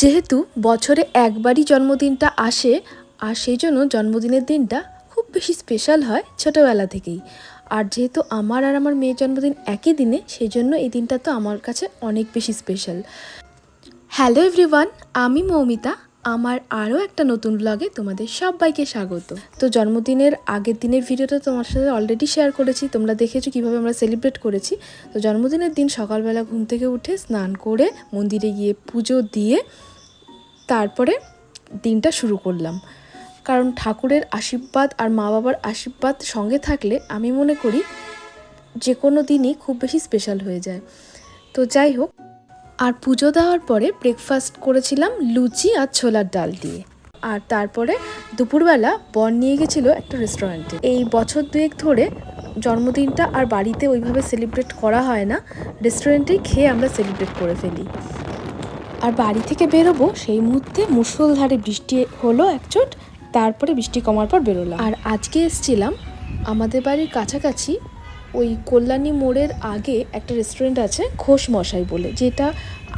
যেহেতু বছরে একবারই জন্মদিনটা আসে, আর সেই জন্য জন্মদিনের দিনটা খুব বেশি স্পেশাল হয় ছোটোবেলা থেকেই। আর যেহেতু আমার আর আমার মেয়ের জন্মদিন একই দিনে, সেই জন্য এই দিনটা তো আমার কাছে অনেক বেশি স্পেশাল হ্যালো এভরিওয়ান আমি মৌমিতা। আমার আরও একটা নতুন ব্লগে তোমাদের সবাইকে স্বাগত। তো জন্মদিনের আগের দিনের ভিডিওটা তোমার সাথে অলরেডি শেয়ার করেছি, তোমরা দেখেছ কীভাবে আমরা সেলিব্রেট করেছি। তো জন্মদিনের দিন সকালবেলা ঘুম থেকে উঠে স্নান করে মন্দিরে গিয়ে পুজো দিয়ে তারপরে দিনটা শুরু করলাম। কারণ ঠাকুরের আশীর্বাদ আর মা বাবার আশীর্বাদ সঙ্গে থাকলে আমি মনে করি যে কোনো দিনই খুব বেশি স্পেশাল হয়ে যায়। তো যাই হোক আর পুজো দেওয়ার পরে ব্রেকফাস্ট করেছিলাম লুচি আর ছোলার ডাল দিয়ে। আর তারপরে দুপুরবেলা বর নিয়ে গেছিল একটা রেস্টুরেন্টে এই বছর দুয়েক ধরে জন্মদিনটা আর বাড়িতে ওইভাবে সেলিব্রেট করা হয় না রেস্টুরেন্টেই খেয়ে আমরা সেলিব্রেট করে ফেলি। আর বাড়ি থেকে বেরোবো, সেই মুহূর্তে মুষলধারে বৃষ্টি হলো একচোট, তারপরে বৃষ্টি কমার পর বেরোলাম। আর আজকে এসছিলাম আমাদের বাড়ির কাছাকাছি ওই কল্যাণী মোড়ের আগে একটা রেস্টুরেন্ট আছে, ঘোষ মশাই বলে, যেটা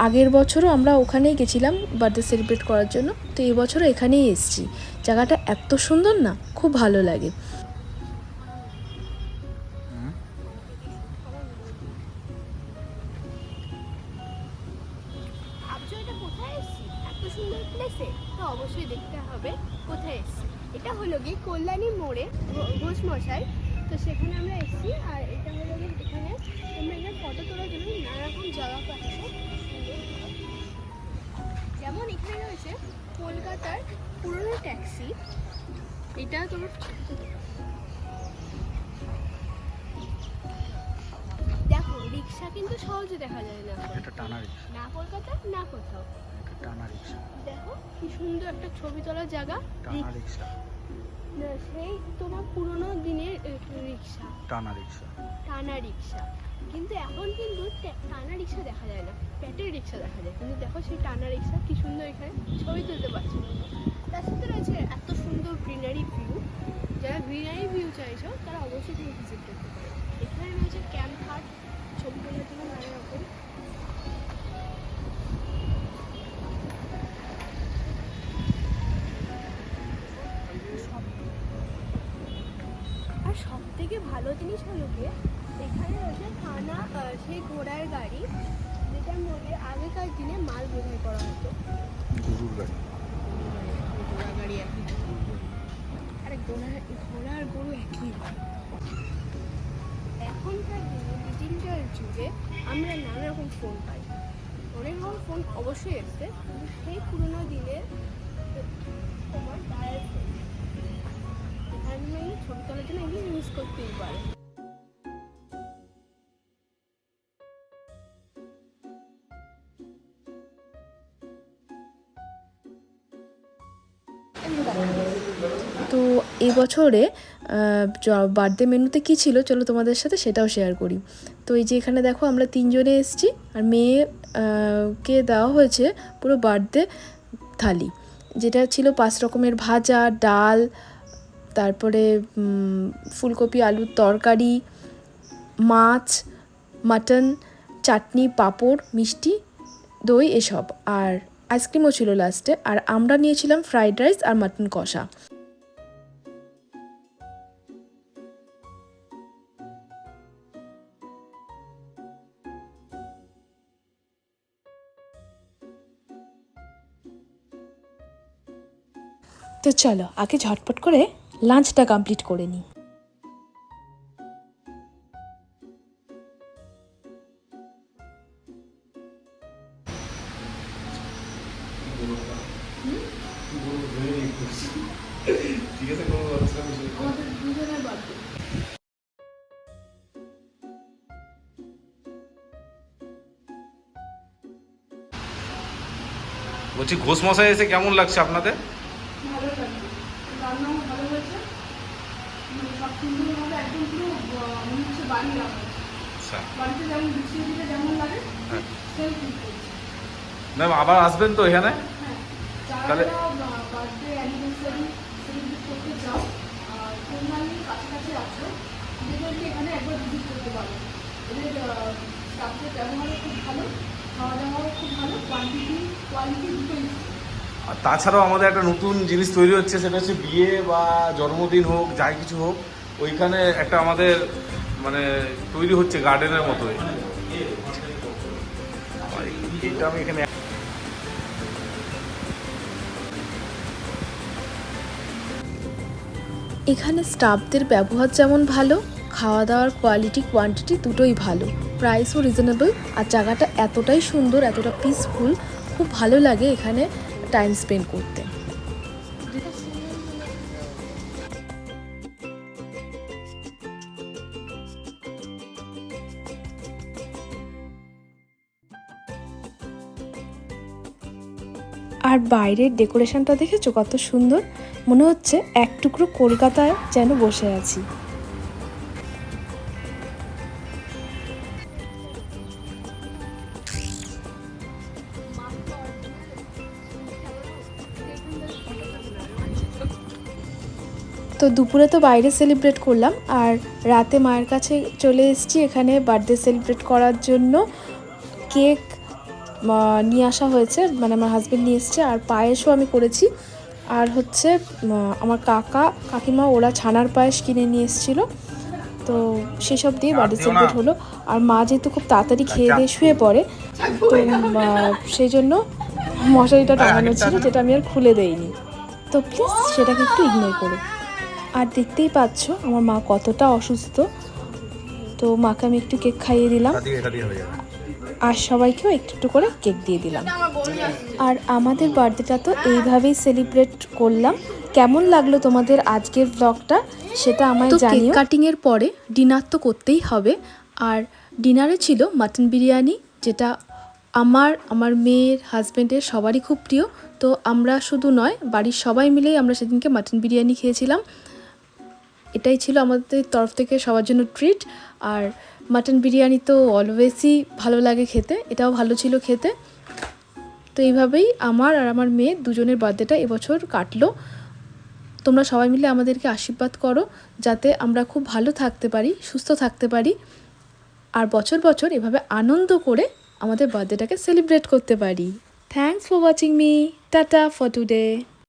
আগের বছরও আমরা ওখানেই গেছিলাম বার্থডে সেলিব্রেট করার জন্য। তো এই বছরও এখানেই এসেছি। জায়গাটা এত সুন্দর না, খুব ভালো লাগে। অবশ্যই দেখতে হবে, কোথায় এসেছি? এটা হলো গিয়ে কল্যাণী মোড়ে ঘোষ মশাই। তো সেখানে আমরা এসেছি আর যেমন এখানে রয়েছে কলকাতার পুরনো ট্যাক্সি এটা তোমার দেখো রিক্সা কিন্তু সহজে দেখা যায় না। এটা টানা রিক্সা। না কলকাতা না কোথাও। এটা টানা রিক্সা। দেখো কি সুন্দর একটা ছবি তোলার জায়গা। টানা রিক্সা। সেই তোমার পুরোনো দিনের টানা রিক্সা। টানা রিক্সা। কিন্তু এখন কিন্তু টানা রিক্সা দেখা যায় না। প্যাটের রিক্সা দেখা যায়। কিন্তু দেখো সেই টানা রিক্সা কি সুন্দর এখানে ছবি তুলতে পারছ। তার সাথে রয়েছে এত সুন্দর গ্রিনারি ভিউ। যারা গ্রিনারি ভিউ চাইছো, তারা অবশ্যই তুমি ভিজিট করতে পারো। এখানে রয়েছে ক্যাম্প হাট, ছবি তোলার জন্য আর সব থেকে ভালো জিনিস হলো গিয়ে এখানে রয়েছে থানা সেই ঘোড়ার গাড়ি যেটার মধ্যে আগেকার দিনে মাল বোঝাই করা হতো। গরুর গাড়ি। ঘোড়া গাড়ি একই আরে ঘোড়া ঘোড়া আর গরু একই। এখনকার দিনে ডিজিটাল যুগে আমরা নানা রকম ফোন পাই। অনেক রকম ফোন অবশ্যই এসছে কিন্তু সেই পুরোনো দিনে তোমার ডায়াল ফোন জন্য এগুলো ইউজ করতেই পারো। তো এই বছরে বার্থডে মেনুতে কী ছিল চলো তোমাদের সাথে সেটাও শেয়ার করি। তো এই যে এখানে দেখো আমরা তিনজনে এসেছি, আর মেয়ে কে দেওয়া হয়েছে পুরো বার্থডে থালি। যেটা ছিল পাঁচ রকমের ভাজা, ডাল তারপরে ফুলকপি, আলুর তরকারি, মাছ, মাটন, চাটনি, পাঁপড়, মিষ্টি, দই, এসব। আর আইসক্রিমও ছিল লাস্টে। আর আমরা নিয়েছিলাম ফ্রাইড রাইস আর মাটন কষা। তো চলো, আগে ঝটপট করে লাঞ্চটা কমপ্লিট করে নিই বলছি ঘোষ মশাই এসে কেমন লাগছে আপনাদের? ভালো লাগবে রান্নাও ভালো হয়েছে। সব একদম পুরো মনে হচ্ছে বাড়ি রাখা। আচ্ছা। বাড়িতে যেমন গুছিয়ে দিলে যেমন লাগে হ্যাঁ। সেম ফিল করছে। ম্যাম আবার আসবেন তো এখানে? হ্যাঁ তাহলে- বার্থডে অ্যানিভার্সারি সেলিব্রেট করতে চাও আর কাছাকাছি আছো। এদেরকে এখানে একবার ভিজিট করতে পারো। এদের স্টাফদের ব্যবহারও খুব ভালো খাওয়া দাওয়াও খুব ভালো কোয়ান্টিটি কোয়ালিটি দুটোই আর তাছাড়াও আমাদের একটা নতুন জিনিস তৈরি হচ্ছে সেটা হচ্ছে বিয়ে বা জন্মদিন হোক যাই কিছু হোক ওইখানে একটা আমাদের মানে তৈরি হচ্ছে গার্ডেনের আমি এখানে এখানে স্টাফদের ব্যবহার যেমন ভালো খাওয়া দাওয়ার কোয়ালিটি কোয়ান্টিটি দুটোই ভালো। প্রাইসও রিজনেবল আর জায়গাটা এতটাই সুন্দর, এতটা পিসফুল খুব ভালো লাগে এখানে টাইম স্পেন্ড করতে। আর বাইরের ডেকোরেশনটা দেখেছ? কত সুন্দর। মনে হচ্ছে এক টুকরো কলকাতায় যেন বসে আছি। তো দুপুরে তো বাইরে সেলিব্রেট করলাম, আর রাতে মায়ের কাছে চলে এসেছি এখানে বার্থডে সেলিব্রেট করার জন্য। কেক নিয়ে আসা হয়েছে মানে আমার হাজব্যান্ড নিয়ে এসছে আর পায়েসও আমি করেছি। আর হচ্ছে আমার কাকা কাকিমা ওরা ছানার পায়েস কিনে নিয়ে এসেছিল। তো সেসব দিয়ে বার্থডে দিও সেলিব্রেট হলো। আর মা যেহেতু খুব তাড়াতাড়ি খেয়ে দিয়ে শুয়ে পড়ে তো সেই জন্য মশারিটা টাঙানো ছিল যেটা আমি আর খুলে দেইনি। তো প্লিজ সেটাকে একটু ইগনোর করো। আর দেখতেই পাচ্ছ আমার মা কতটা অসুস্থ। তো মাকে আমি একটু কেক খাইয়ে দিলাম। আর সবাইকেও একটু একটু করে কেক দিয়ে দিলাম। আর আমাদের বার্থডেটা তো এইভাবেই সেলিব্রেট করলাম। কেমন লাগল তোমাদের আজকের ব্লগটা সেটা আমায় জানিও। কাটিং এর পরে ডিনার তো করতেই হবে। আর ডিনারে ছিল মাটন বিরিয়ানি যেটা আমার আমার মেয়ের হাজব্যান্ডের সবারই খুব প্রিয়। তো আমরা শুধু নয় বাড়ির সবাই মিলেই আমরা সেদিনকে মাটন বিরিয়ানি খেয়েছিলাম। এটাই ছিল আমাদের তরফ থেকে সবার জন্য ট্রিট আর মাটন বিরিয়ানি তো অলওয়েজই ভালো লাগে খেতে, এটাও ভালো ছিল খেতে। তো এইভাবেই আমার আর আমার মেয়ে দুজনের বার্থডেটা এবছর কাটলো। তোমরা সবাই মিলে আমাদেরকে আশীর্বাদ করো, যাতে আমরা খুব ভালো থাকতে পারি, সুস্থ থাকতে পারি, আর বছর বছর এভাবে আনন্দ করে আমাদের বার্থডেটাকে সেলিব্রেট করতে পারি। Thanks for watching me tata for today